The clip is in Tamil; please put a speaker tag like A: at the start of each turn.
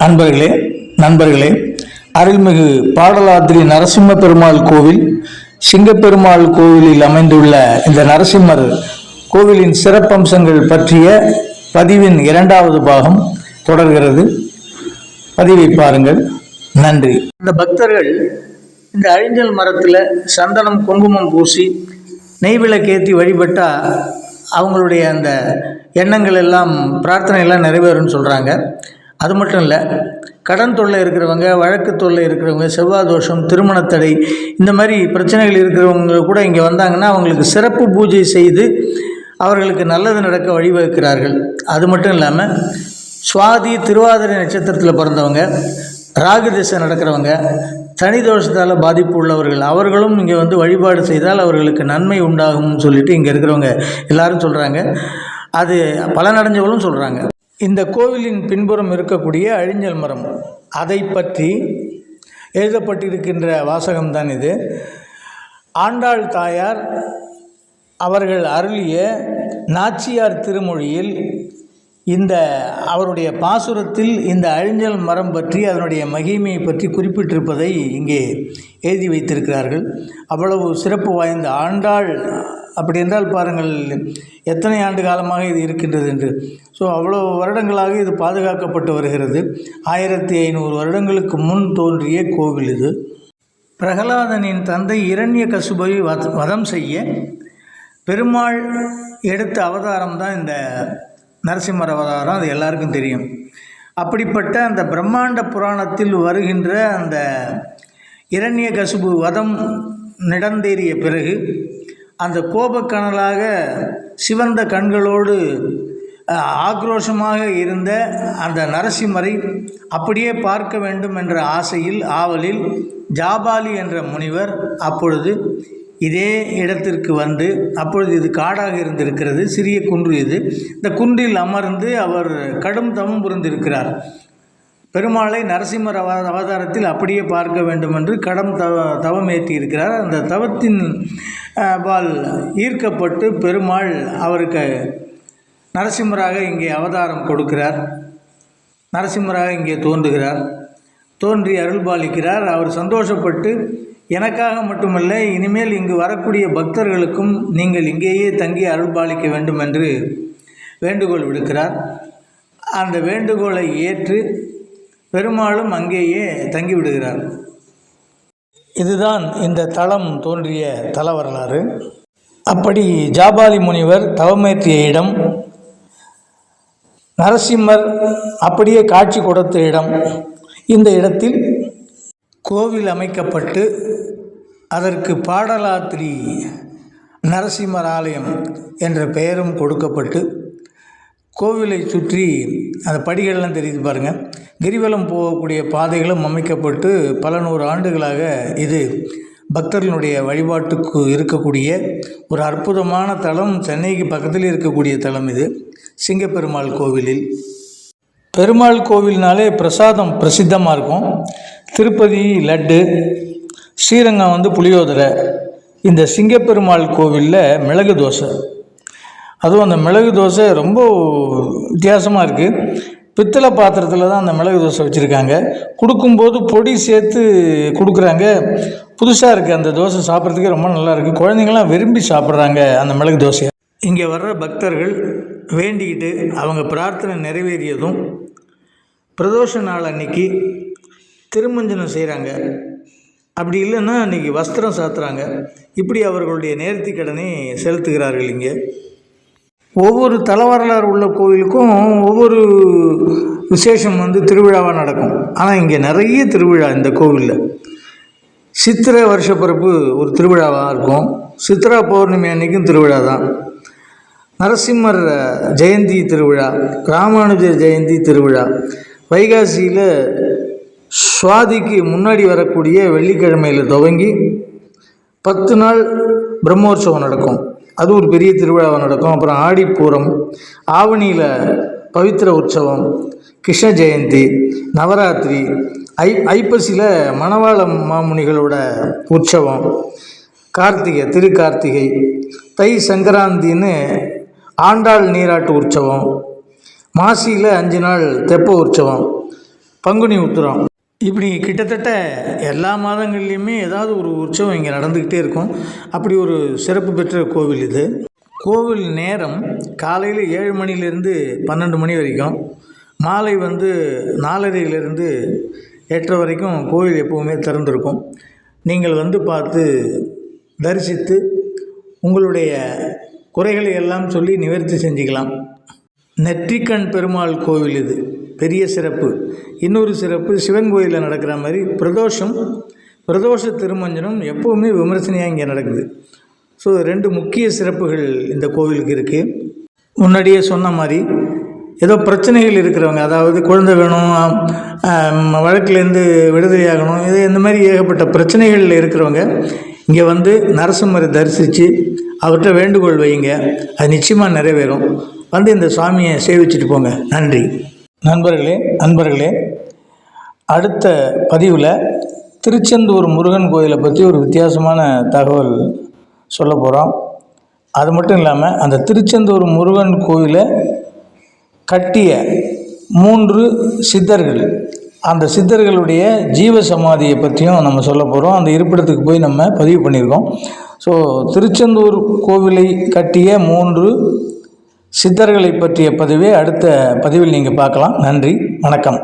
A: அன்பர்களே நண்பர்களே அருள்மிகு பாடலாத்திரி நரசிம்ம பெருமாள் கோவில் சிங்கப்பெருமாள் கோவிலில் அமைந்துள்ள இந்த நரசிம்மர் கோவிலின் சிறப்பம்சங்கள் பற்றிய பதிவின் இரண்டாவது பாகம் தொடர்கிறது. பதிவை பாருங்கள். நன்றி. இந்த பக்தர்கள் இந்த அழிஞ்சல் மரத்தில் சந்தனம் குங்குமம் பூசி நெய்விளக்கேற்றி வழிபட்டால் அவங்களுடைய அந்த எண்ணங்கள் எல்லாம் பிரார்த்தனை எல்லாம் நிறைவேறும்னு சொல்கிறாங்க அது மட்டும் இல்லை கடன் தொல்லை இருக்கிறவங்க வழக்கு தொல்லை இருக்கிறவங்க செவ்வாய் தோஷம் திருமணத்தடை இந்த மாதிரி பிரச்சனைகள் இருக்கிறவங்க கூட இங்கே வந்தாங்கன்னா அவங்களுக்கு சிறப்பு பூஜை செய்து அவர்களுக்கு நல்லது நடக்க வழிவகுக்கிறார்கள். அது மட்டும் இல்லாமல் சுவாதி திருவாதிரை நட்சத்திரத்தில் பிறந்தவங்க ராகு திசை நடக்கிறவங்க சனி தோஷத்தால் பாதிப்பு உள்ளவர்கள் அவர்களும் இங்கே வந்து வழிபாடு செய்தால் அவர்களுக்கு நன்மை உண்டாகும்னு சொல்லிட்டு இங்கே இருக்கிறவங்க எல்லாரும் சொல்கிறாங்க அது பலனடைஞ்சவங்களும் சொல்கிறாங்க இந்த கோவிலின் பின்புறம் இருக்கக்கூடிய அழிஞ்சல் மரம். அதை பற்றி எழுதப்பட்டிருக்கின்ற வாசகம்தான் இது. ஆண்டாள் தாயார் அவர்கள் அருளிய நாச்சியார் திருமொழியில் இந்த அவருடைய பாசுரத்தில் இந்த அழிஞ்சல் மரம் பற்றி அதனுடைய மகிமையை பற்றி குறிப்பிட்டிருப்பதை இங்கே எழுதி வைத்திருக்கிறார்கள். அவ்வளவு சிறப்பு வாய்ந்த ஆண்டாள் அப்படி என்றால் பாருங்கள் எத்தனை ஆண்டு காலமாக இது இருக்கின்றது என்று. ஸோ அவ்வளோ வருடங்களாக இது பாதுகாக்கப்பட்டு வருகிறது. ஆயிரத்தி ஐநூறு வருடங்களுக்கு முன் தோன்றிய கோவில் இது. பிரகலாதனின் தந்தை இரண்ய கசுபை வதம் செய்ய பெருமாள் எடுத்த அவதாரம் தான் இந்த நரசிம்மர் அவதாரம் அது எல்லாருக்கும் தெரியும். அப்படிப்பட்ட அந்த பிரம்மாண்ட புராணத்தில் வருகின்ற அந்த இரண்ய கசுபு வதம் நடந்தேறிய பிறகு அந்த கோபக்கனலாக சிவந்த கண்களோடு ஆக்ரோஷமாக இருந்த அந்த நரசிம்மரை அப்படியே பார்க்க வேண்டும் என்ற ஆசையில் ஆவலில் ஜாபாலி என்ற முனிவர் அப்பொழுது இதே இடத்திற்கு வந்து அப்பொழுது இது காடாக இருந்திருக்கிறது சிறிய குன்று இது. இந்த குன்றில் அமர்ந்து அவர் கடும் தவம் புரிந்திருக்கிறார். பெருமாளை நரசிம்மர் அவ அவதாரத்தில் அப்படியே பார்க்க வேண்டும் என்று கடம் தவ தவம் ஏற்றி இருக்கிறார் அந்த தவத்தின் பால் ஈர்க்கப்பட்டு பெருமாள் அவருக்கு நரசிம்மராக இங்கே அவதாரம் கொடுக்கிறார். நரசிம்மராக இங்கே தோன்றுகிறார். தோன்றி அருள்பாலிக்கிறார். அவர் சந்தோஷப்பட்டு எனக்காக மட்டுமல்ல இனிமேல் இங்கு வரக்கூடிய பக்தர்களுக்கும் நீங்கள் இங்கேயே தங்கி அருள்பாலிக்க வேண்டும் என்று வேண்டுகோள் விடுக்கிறார். அந்த வேண்டுகோளை ஏற்று பெருமாளும் அங்கேயே தங்கி விடுகிறார் இதுதான் இந்த தலம் தோன்றிய தல வரலாறு அப்படி ஜாபாலி முனிவர் தவமேற்றிய இடம் நரசிம்மர் அப்படியே காட்சி கொடுத்த இடம். இந்த இடத்தில் கோவில் அமைக்கப்பட்டு அதற்கு பாடலாத்திரி நரசிம்மர் ஆலயம் என்ற பெயரும் கொடுக்கப்பட்டு கோவிலை சுற்றி அந்த படிகள்லாம் தெரியுது பாருங்கள் கிரிவலம் போகக்கூடிய பாதைகளும் அமைக்கப்பட்டு பல நூறு ஆண்டுகளாக இது பக்தர்களுடைய வழிபாட்டுக்கு இருக்கக்கூடிய ஒரு அற்புதமான தலம் சென்னைக்கு பக்கத்தில் இருக்கக்கூடிய தலம் இது சிங்கப்பெருமாள் கோவிலில். பெருமாள் கோவில்னாலே பிரசாதம் பிரசித்தமாக இருக்கும். திருப்பதி லட்டு ஸ்ரீரங்கம் வந்து புளியோதரை. இந்த சிங்கப்பெருமாள் கோவிலில் மிளகு தோசை. அதுவும் அந்த மிளகு தோசை ரொம்ப வித்தியாசமாக இருக்குது பித்தளை பாத்திரத்தில் தான் அந்த மிளகு தோசை வச்சுருக்காங்க. கொடுக்கும்போது பொடி சேர்த்து கொடுக்குறாங்க. புதுசாக இருக்குது அந்த தோசை சாப்பிட்றதுக்கே ரொம்ப நல்லா இருக்குது குழந்தைங்களாம் விரும்பி சாப்பிட்றாங்க அந்த மிளகு தோசையை இங்கே வர்ற பக்தர்கள் வேண்டிக்கிட்டு அவங்க பிரார்த்தனை நிறைவேறியதும் பிரதோஷ நாள் அன்னைக்கு திருமஞ்சனம் செய்கிறாங்க அப்படி இல்லைன்னா அன்றைக்கி வஸ்திரம் சாத்துறாங்க. இப்படி அவர்களுடைய நேர்த்தி கடனை செலுத்துகிறார்கள் இங்கே. ஒவ்வொரு தல வரலாறு உள்ள கோவிலுக்கும் ஒவ்வொரு விசேஷம் வந்து திருவிழாவாக நடக்கும். ஆனால் இங்கே நிறைய திருவிழா இந்த கோவிலில். சித்திரை வருஷப்பிறப்பு ஒரு திருவிழாவாக இருக்கும். சித்ரா பௌர்ணமி அன்னைக்கும் திருவிழா தான் நரசிம்மர் ஜெயந்தி திருவிழா ராமானுஜர் ஜெயந்தி திருவிழா வைகாசியில் சுவாதிக்கு முன்னாடி வரக்கூடிய வெள்ளிக்கிழமையில் துவங்கி பத்து நாள் பிரம்மோற்சவம் நடக்கும். அது ஒரு பெரிய திருவிழாவை நடக்கும். அப்புறம் ஆடிப்பூரம் ஆவணியில் பவித்திர உற்சவம் கிருஷ்ண ஜெயந்தி நவராத்திரி ஐ ஐப்பசியில் மணவாள மாமுனிகளோட உற்சவம் கார்த்திகை திருக்கார்த்திகை தை சங்கராந்தின்னு ஆண்டாள் நீராட்டு உற்சவம் மாசியில் அஞ்சு நாள் தெப்ப உற்சவம் பங்குனி உத்திரம். இப்படி கிட்டத்தட்ட எல்லா மாதங்கள்லேயுமே ஏதாவது ஒரு உற்சவம் இங்கே நடந்துக்கிட்டே இருக்கும். அப்படி ஒரு சிறப்பு பெற்ற கோவில் இது. கோவில் நேரம் காலையில் ஏழு மணிலேருந்து பன்னெண்டு மணி வரைக்கும். மாலை வந்து நாலரையிலேருந்து எட்டரை வரைக்கும் கோவில் எப்போவுமே திறந்திருக்கும். நீங்கள் வந்து பார்த்து தரிசித்து உங்களுடைய குறைகளை எல்லாம் சொல்லி நிவர்த்தி செஞ்சுக்கலாம். நெற்றிக்கண் பெருமாள் கோவில் இது. பெரிய சிறப்பு. இன்னொரு சிறப்பு சிவன் கோயிலில் நடக்கிற மாதிரி பிரதோஷம். பிரதோஷ திருமஞ்சனம் எப்போவுமே விமர்சனையாக இங்கே நடக்குது. ஸோ ரெண்டு முக்கிய சிறப்புகள் இந்த கோவிலுக்கு இருக்குது முன்னாடியே சொன்ன மாதிரி ஏதோ பிரச்சனைகள் இருக்கிறவங்க அதாவது குழந்தை வேணும் வழக்கிலேருந்து வழக்குலேருந்து விடுதலையாகணும் இது இந்த மாதிரி ஏகப்பட்ட பிரச்சனைகளில் இருக்கிறவங்க இங்கே வந்து நரசிம்மரை தரிசித்து அவர்கிட்ட வேண்டுகோள் வைங்க அது நிச்சயமாக நிறைவேறும். வந்து இந்த சுவாமியை சேவிச்சுட்டு போங்க. நன்றி. நண்பர்களே அன்பர்களே அடுத்த பதிவில் திருச்செந்தூர் முருகன் கோயிலை பற்றி ஒரு வித்தியாசமான தகவல் சொல்ல போகிறோம் அது மட்டும் இல்லாமல் அந்த திருச்செந்தூர் முருகன் கோயிலை கட்டிய மூன்று சித்தர்கள் அந்த சித்தர்களுடைய ஜீவ சமாதியை பற்றியும் நம்ம சொல்ல போகிறோம் அந்த இருப்பிடத்துக்கு போய் நம்ம பதிவு பண்ணியிருக்கோம். ஸோ திருச்செந்தூர் கோவிலை கட்டிய மூன்று சித்தர்களை பற்றிய பதிவை அடுத்த பதிவில் நீங்கள் பார்க்கலாம். நன்றி. வணக்கம்.